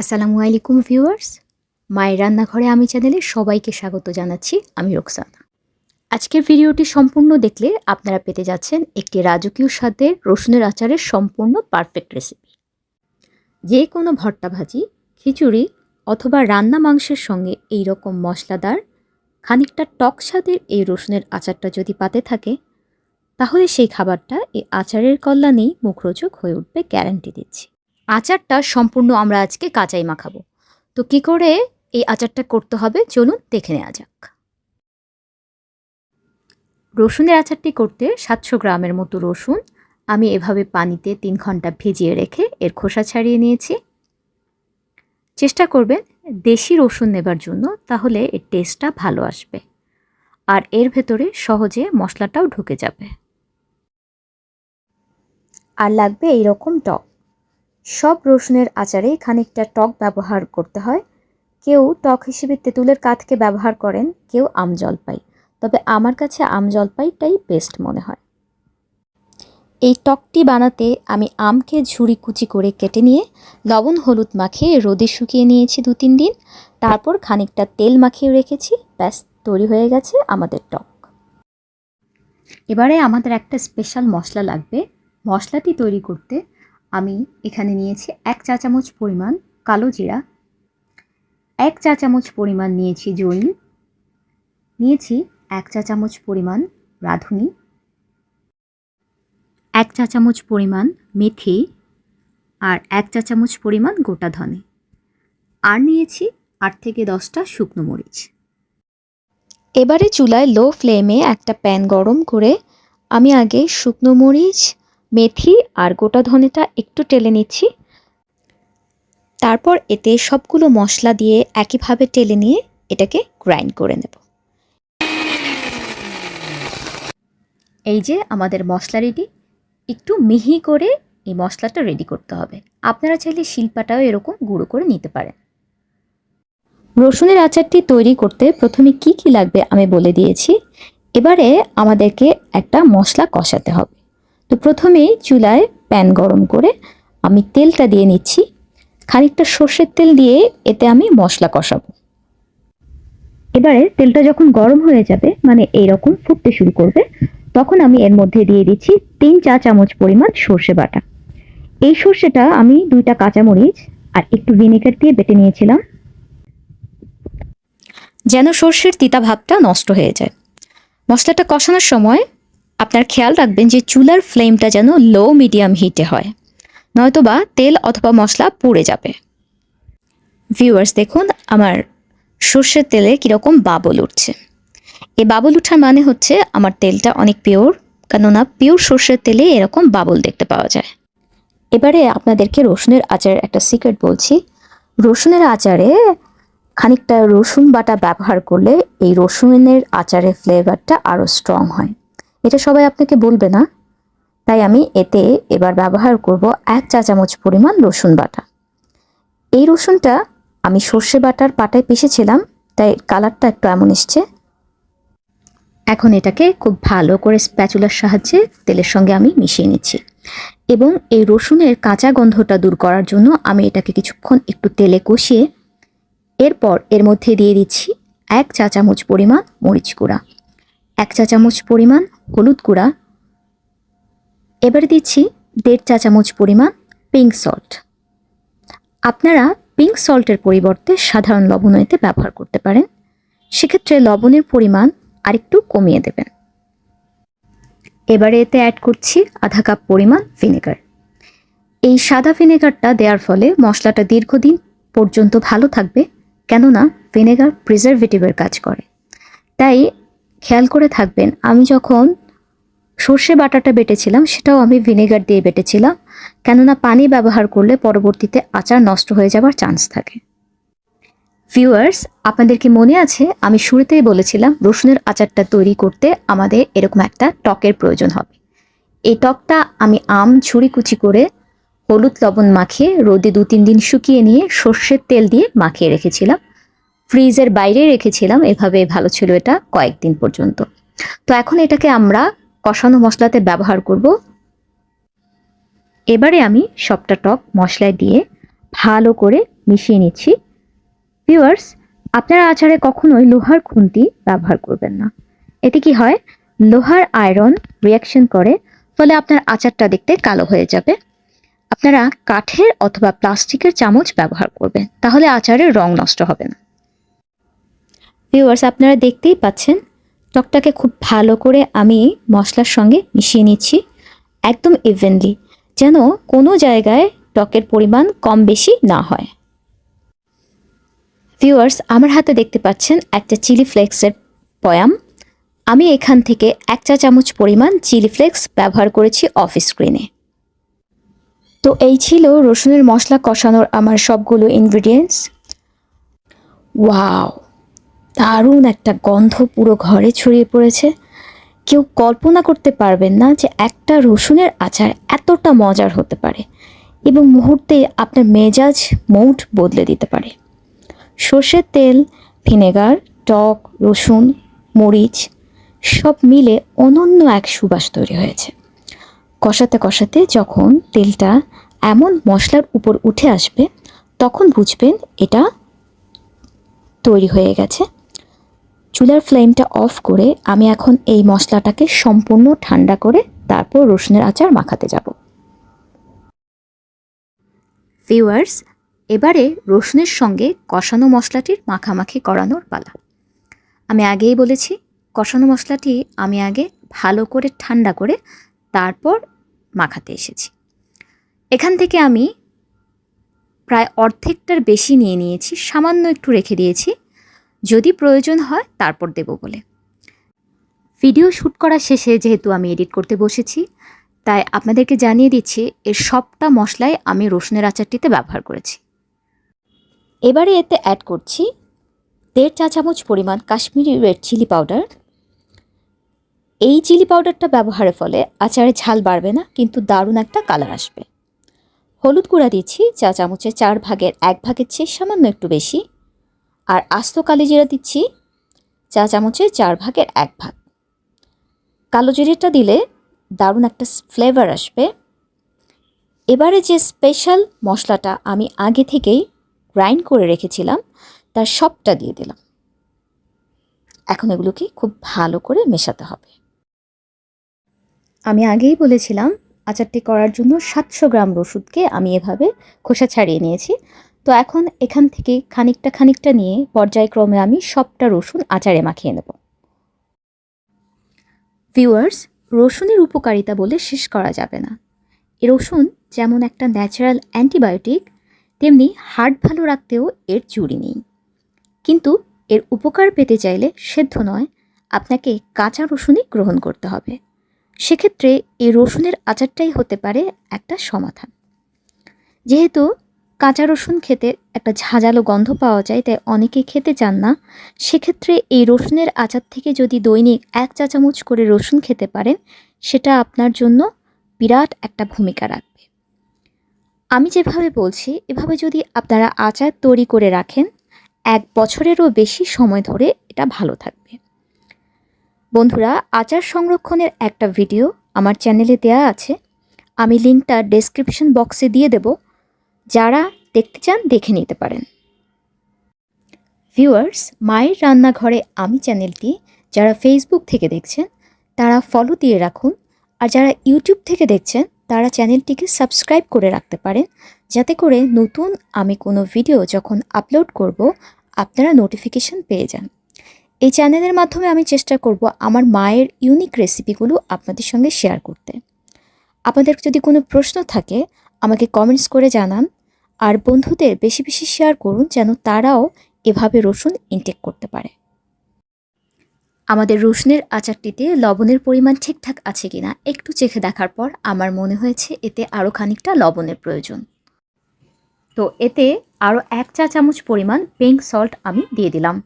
আসসালামু আলাইকুম ভিউয়ার্স। মায়ের রান্নাঘরে আমি চ্যানেলে সবাইকে স্বাগত জানাচ্ছি, আমি রোকসানা। আজকের ভিডিওটি সম্পূর্ণ দেখলে আপনারা পেতে যাচ্ছেন একটি রাজকীয় স্বাদের রসুনের আচারের সম্পূর্ণ পারফেক্ট রেসিপি। যে কোনো ভর্তা ভাজি, খিচুড়ি অথবা রান্না মাংসের সঙ্গে এই রকম মশলাদার, খানিকটা টক স্বাদের এই রসুনের আচারটা যদি পাতে থাকে, তাহলে সেই খাবারটা এই আচারের কল্যাণেই মুখরোচক হয়ে উঠবে গ্যারান্টি দিচ্ছি। আচারটা সম্পূর্ণ আমরা আজকে কাঁচাই মাখাবো। তো কি করে এই আচারটা করতে হবে চলুন দেখে নেওয়া যাক। রসুনের আচারটি করতে সাতশো গ্রামের মতো রসুন আমি এভাবে পানিতে তিন ঘণ্টা ভিজিয়ে রেখে এর খোসা ছাড়িয়ে নিয়েছি। চেষ্টা করবেন দেশি রসুন নেবার জন্য, তাহলে এর টেস্টটা ভালো আসবে। আর এর ভেতরে সহজে মশলাটাও ঢুকে যাবে। আর লাগবে এইরকম টক। সব রসুনের আচারে খানিকটা টক ব্যবহার করতে হয়। কেউ টক হিসেবে তেঁতুলের কাঠকে ব্যবহার করেন, কেউ আম জলপাই। তবে আমার কাছে আম জলপাইটাই বেস্ট মনে হয়। এই টকটি বানাতে আমি আমকে ঝুড়ি কুচি করে কেটে নিয়ে লবণ হলুদ মাখিয়ে রোদে শুকিয়ে নিয়েছি দু তিন দিন। তারপর খানিকটা তেল মাখিয়ে রেখেছি। ব্যাস, তৈরি হয়ে গেছে আমাদের টক। এবারে আমাদের একটা স্পেশাল মশলা লাগবে। মশলাটি তৈরি করতে আমি এখানে নিয়েছি এক চা চামচ পরিমাণ কালো জিরা, এক চা চামচ পরিমাণ নিয়েছি জৈন নিয়েছি এক চা চামচ পরিমাণ রাঁধুনি, এক চা চামচ পরিমাণ মেথি আর এক চা চামচ পরিমাণ গোটা ধনে আর নিয়েছি আট থেকে দশটা শুকনো মরিচ। এবারে চুলায় লো ফ্লেমে একটা প্যান গরম করে আমি আগে শুকনো মরিচ মেথি আর গোটা ধনেটা একটু টেলে নিচ্ছি। তারপর এতে সবগুলো মশলা দিয়ে একইভাবে টেলে নিয়ে এটাকে গ্রাইন্ড করে নেব। এই যে আমাদের মশলা রেডি একটু মিহি করে এই মশলাটা রেডি করতে হবে। আপনারা চাইলে শিল্পাটাও এরকম গুঁড়ো করে নিতে পারেন। রসুনের আচারটি তৈরি করতে প্রথমে কি কি লাগবে আমি বলে দিয়েছি। এবারে আমাদেরকে একটা মশলা কষাতে হবে। তো প্রথমেই চুলায় প্যান গরম করে আমি তেলটা দিয়ে নিচ্ছি। খানিকটা সর্ষের তেল দিয়ে এতে আমি মশলা কষাবো। এবারে তেলটা যখন গরম হয়ে যাবে মানে এইরকম ফুটতে শুরু করবে, তখন আমি এর মধ্যে দিয়ে দিচ্ছি তিন চা চামচ পরিমাণ সর্ষে বাটা। এই সর্ষেটা আমি দুইটা কাঁচামরিচ আর একটু ভিনেগার দিয়ে বেটে নিয়েছিলাম। যেন সর্ষের তিতা ভাবটা নষ্ট হয়ে যায়। মশলাটা কষানোর সময় আপনার খেয়াল রাখবেন যে চুলার ফ্লেমটা যেন লো মিডিয়াম হিটে হয়। নয়তোবা তেল অথবা মশলা পুড়ে যাবে। ভিউয়ার্স দেখুন আমার সর্ষের তেলে কীরকম বাবল উঠছে। এই বাবল উঠার মানে হচ্ছে আমার তেলটা অনেক পিওর কেননা পিওর সর্ষের তেলে এরকম বাবল দেখতে পাওয়া যায়। এবারে আপনাদেরকে রসুনের আচারের একটা সিক্রেট বলছি। রসুনের আচারে খানিকটা রসুন বাটা ব্যবহার করলে এই রসুনের আচারের ফ্লেভারটা আরও স্ট্রং হয়। এটা সবাই আপনাকে বলবে না। তাই আমি এতে এবার ব্যবহার করব এক চা চামচ পরিমাণ রসুন বাটা। এই রসুনটা আমি সর্ষে বাটার পাটায় পিষেছিলাম, তাই কালারটা একটু এমন এসছে। এখন এটাকে খুব ভালো করে স্প্যাচুলার সাহায্যে তেলের সঙ্গে আমি মিশিয়ে নিচ্ছি। এবং এই রসুনের কাঁচা গন্ধটা দূর করার জন্য আমি এটাকে কিছুক্ষণ একটু তেলে কষিয়ে, এরপর এর মধ্যে দিয়ে দিচ্ছি এক চা চামচ পরিমাণ মরিচ গুঁড়া। এক চা চামচ পরিমাণ হলুদ গুঁড়া। এবারে দিচ্ছি দেড় চা চামচ পরিমাণ পিঙ্ক সল্ট আপনারা পিঙ্ক সল্টের পরিবর্তে সাধারণ লবণ এতে ব্যবহার করতে পারেন। সেক্ষেত্রে লবণের পরিমাণ আরেকটু কমিয়ে দেবেন। এবারে এতে অ্যাড করছি আধা কাপ পরিমাণ ভিনেগার এই সাদা ভিনেগারটা দেওয়ার ফলে মশলাটা দীর্ঘদিন পর্যন্ত ভালো থাকবে, কেননা ভিনেগার প্রিজারভেটিভের কাজ করে। তাই খেয়াল করে থাকবেন, আমি যখন সর্ষে বাটাটা বেটেছিলাম, সেটাও আমি ভিনেগার দিয়ে বেটেছিলাম। কেননা পানি ব্যবহার করলে পরবর্তীতে আচার নষ্ট হয়ে যাবার চান্স থাকে। ভিউয়ার্স আপনাদের কি মনে আছে? আমি শুরুতেই বলেছিলাম, রসুনের আচারটা তৈরি করতে আমাদের এরকম একটা টকের প্রয়োজন হবে। এই টকটা আমি আম, ছুরি কুচি করে হলুদ লবণ মাখিয়ে রোদে দু তিন দিন শুকিয়ে নিয়ে সর্ষের তেল দিয়ে মাখিয়ে রেখেছিলাম। ফ্রিজের বাইরে রেখেছিলাম, এভাবে ভালো ছিল এটা কয়েকদিন পর্যন্ত। তো এখন এটাকে আমরা কষানো মশলাতে ব্যবহার করব। এবারে আমি সবটা টক মশলায় দিয়ে ভালো করে মিশিয়ে নিচ্ছি। ভিউয়ার্স, আপনারা আচারে কখনোই লোহার খুন্তি ব্যবহার করবেন না। এতে কি হয়? লোহার আয়রন রিয়াকশন করে, ফলে আপনার আচারটা দেখতে কালো হয়ে যাবে। আপনারা কাঠের অথবা প্লাস্টিকের চামচ ব্যবহার করবেন, তাহলে আচারের রং নষ্ট হবে না। ভিউয়ার্স আপনারা দেখতেই পাচ্ছেন, টকটাকে খুব ভালো করে আমি মশলার সঙ্গে মিশিয়ে নিচ্ছি, একদম ইভেনলি যেন কোনো জায়গায় টকের পরিমাণ কম বেশি না হয়। ভিউয়ার্স আমার হাতে দেখতে পাচ্ছেন একটা চিলি ফ্লেক্সের পয়াম। আমি এখান থেকে এক চা চামচ পরিমাণ চিলি ফ্লেক্স ব্যবহার করেছি অফ স্ক্রিনে তো এই ছিল রসুনের মশলা কষানোর আমার সবগুলো ইনগ্রিডিয়েন্টস ওয়াও দারুণ একটা গন্ধ পুরো ঘরে ছড়িয়ে পড়েছে। কেউ কল্পনা করতে পারবেন না যে একটা রসুনের আচার এতটা মজার হতে পারে এবং মুহূর্তে আপনার মেজাজ মৌট বদলে দিতে পারে। সর্ষের তেল, ভিনেগার, টক, রসুন, মরিচ সব মিলে অনন্য এক সুবাস তৈরি হয়েছে। কষাতে কষাতে যখন তেলটা এমন মশলার উপর উঠে আসবে, তখন বুঝবেন এটা তৈরি হয়ে গেছে। চুলার ফ্লেমটা অফ করে আমি এখন এই মশলাটাকে সম্পূর্ণ ঠান্ডা করে তারপর রসুনের আচার মাখাতে যাব। ভিউয়ার্স এবারে রসুনের সঙ্গে কষানো মশলাটির মাখামাখি করানোর পালা। আমি আগেই বলেছি, কষানো মশলাটি আমি আগে ভালো করে ঠান্ডা করে তারপর মাখাতে এসেছি। এখান থেকে আমি প্রায় অর্ধেকটার বেশি নিয়ে নিয়েছি, সামান্য একটু রেখে দিয়েছি। যদি প্রয়োজন হয় তারপর দেব বলে। ভিডিও শ্যুট করা শেষে যেহেতু আমি এডিট করতে বসেছি, তাই আপনাদেরকে জানিয়ে দিচ্ছি, এর সবটা মশলাই আমি রসুনের আচারটিতে ব্যবহার করেছি। এবারে এতে অ্যাড করছি দেড় চা চামচ পরিমাণ কাশ্মীরি রেড চিলি পাউডার এই চিলি পাউডারটা ব্যবহারের ফলে আচারে ঝাল বাড়বে না, কিন্তু দারুণ একটা কালার আসবে। হলুদ গুঁড়া দিচ্ছি, চা চামচের চার ভাগের এক ভাগের চেয়ে সামান্য একটু বেশি। আর আস্ত কালি জিরা দিচ্ছি চা চামচের চার ভাগের এক ভাগ। কালো জিরেটা দিলে দারুণ একটা ফ্লেভার আসবে। এবারে যে স্পেশাল মশলাটা আমি আগে থেকেই গ্রাইন্ড করে রেখেছিলাম, তার সবটা দিয়ে দিলাম। এখন এগুলোকে খুব ভালো করে মেশাতে হবে। আমি আগেই বলেছিলাম, আচারটি করার জন্য সাতশো গ্রাম রসুদকে আমি এভাবে খোসা ছাড়িয়ে নিয়েছি। তো এখন এখান থেকে খানিকটা খানিকটা নিয়ে পর্যায়ক্রমে আমি সবটা রসুন আচারে মাখিয়ে নেব। ভিউয়ার্স রসুনের উপকারিতা বলে শেষ করা যাবে না। এ রসুন যেমন একটা ন্যাচারাল অ্যান্টিবায়োটিক তেমনি হার্ট ভালো রাখতেও এর চুরি নেই। কিন্তু এর উপকার পেতে চাইলে সেদ্ধ নয়, আপনাকে কাঁচা রসুনই গ্রহণ করতে হবে। সেক্ষেত্রে এই রসুনের আচারটাই হতে পারে একটা সমাধান। যেহেতু কাঁচা রসুন খেতে একটা ঝাঁঝালো গন্ধ পাওয়া যায়, তাই অনেকে খেতে চান না। সেক্ষেত্রে এই রসুনের আচার থেকে যদি দৈনিক এক চা চামচ করে রসুন খেতে পারেন, সেটা আপনার জন্য বিরাট একটা ভূমিকা রাখবে। আমি যেভাবে বলছি, এভাবে যদি আপনারা আচার তৈরি করে রাখেন, এক বছরেরও বেশি সময় ধরে এটা ভালো থাকবে। বন্ধুরা, আচার সংরক্ষণের একটা ভিডিও আমার চ্যানেলে দেয়া আছে। আমি লিঙ্কটা ডেসক্রিপশন বক্সে দিয়ে দেব। যারা দেখতে চান দেখে নিতে পারেন। ভিউয়ার্স, মায়ের রান্নাঘরে আমি চ্যানেলটি, যারা ফেসবুক থেকে দেখছেন, তারা ফলো দিয়ে রাখুন। আর যারা ইউটিউব থেকে দেখছেন, তারা চ্যানেলটিকে সাবস্ক্রাইব করে রাখতে পারেন। যাতে করে নতুন আমি কোনো ভিডিও যখন আপলোড করব, আপনারা নোটিফিকেশন পেয়ে যান। এই চ্যানেলের মাধ্যমে আমি চেষ্টা করব আমার মায়ের ইউনিক রেসিপিগুলো আপনাদের সঙ্গে শেয়ার করতে। আপনাদের যদি কোনো প্রশ্ন থাকে, আমাকে কমেন্টস করে জানান। আর বন্ধুদের বেশি বেশি শেয়ার করুন যেন তারাও এভাবে রসুন ইনটেক করতে পারে। আমাদের রসুনের আচারটিতে লবণের পরিমাণ ঠিকঠাক আছে কিনা একটু চেখে দেখার পর আমার মনে হয়েছে এতে আরও খানিকটা লবণের প্রয়োজন। তো এতে আরও এক চা চামচ পরিমাণ পিঙ্ক সল্ট আমি দিয়ে দিলাম।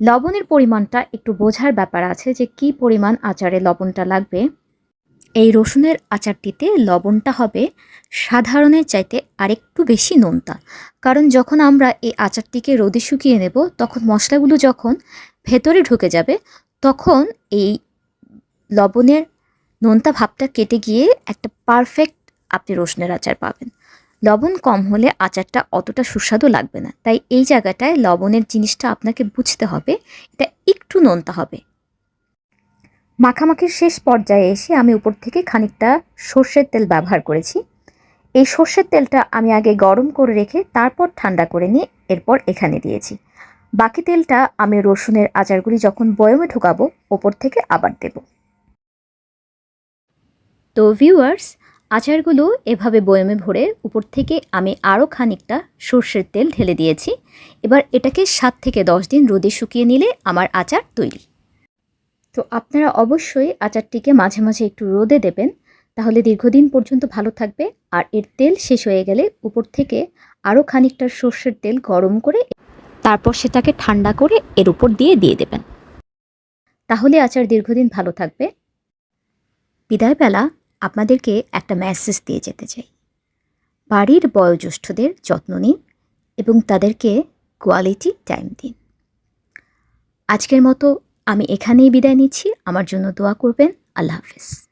লবণের পরিমাণটা একটু বোঝার ব্যাপার আছে যে কি পরিমাণ আচারে লবণটা লাগবে। এই রসুনের আচারটিতে লবণটা হবে সাধারণের চাইতে আরেকটু বেশি নোনতা। কারণ যখন আমরা এই আচারটিকে রোদে শুকিয়ে নেব, তখন মশলাগুলো যখন ভেতরে ঢুকে যাবে, তখন এই লবণের নোনতা ভাবটা কেটে গিয়ে একটা পারফেক্ট আপনি রসুনের আচার পাবেন। লবণ কম হলে আচারটা অতটা সুস্বাদু লাগবে না। তাই এই জায়গাটায় লবণের জিনিসটা আপনাকে বুঝতে হবে, এটা একটু নোনতা হবে। মাখামাখির শেষ পর্যায়ে এসে আমি উপর থেকে খানিকটা সর্ষের তেল ব্যবহার করেছি। এই সর্ষের তেলটা আমি আগে গরম করে রেখে তারপর ঠান্ডা করে নিয়ে এরপর এখানে দিয়েছি। বাকি তেলটা আমি রসুনের আচারগুলি যখন বয়মে ঢোকাবো, ওপর থেকে আবার দেব। তো ভিউয়ার্স আচারগুলো এভাবে বয়মে ভরে উপর থেকে আমি আরও খানিকটা সর্ষের তেল ঢেলে দিয়েছি। এবার এটাকে সাত থেকে দশ দিন রোদে শুকিয়ে নিলে আমার আচার তৈরি। তো আপনারা অবশ্যই আচারটিকে মাঝে মাঝে একটু রোদে দেবেন, তাহলে দীর্ঘদিন পর্যন্ত ভালো থাকবে। আর এর তেল শেষ হয়ে গেলে উপর থেকে আরও খানিকটা সর্ষের তেল গরম করে তারপর সেটাকে ঠান্ডা করে এর উপর দিয়ে দিয়ে দেবেন। তাহলে আচার দীর্ঘদিন ভালো থাকবে। বিদায়বেলা আপনাদেরকে একটা মেসেজ দিয়ে যেতে চাই। বাড়ির বয়োজ্যেষ্ঠদের যত্ন নিন এবং তাদেরকে কোয়ালিটি টাইম দিন। আজকের মতো আমি এখানেই বিদায় নিচ্ছি। আমার জন্য দোয়া করবেন। আল্লাহ হাফেজ।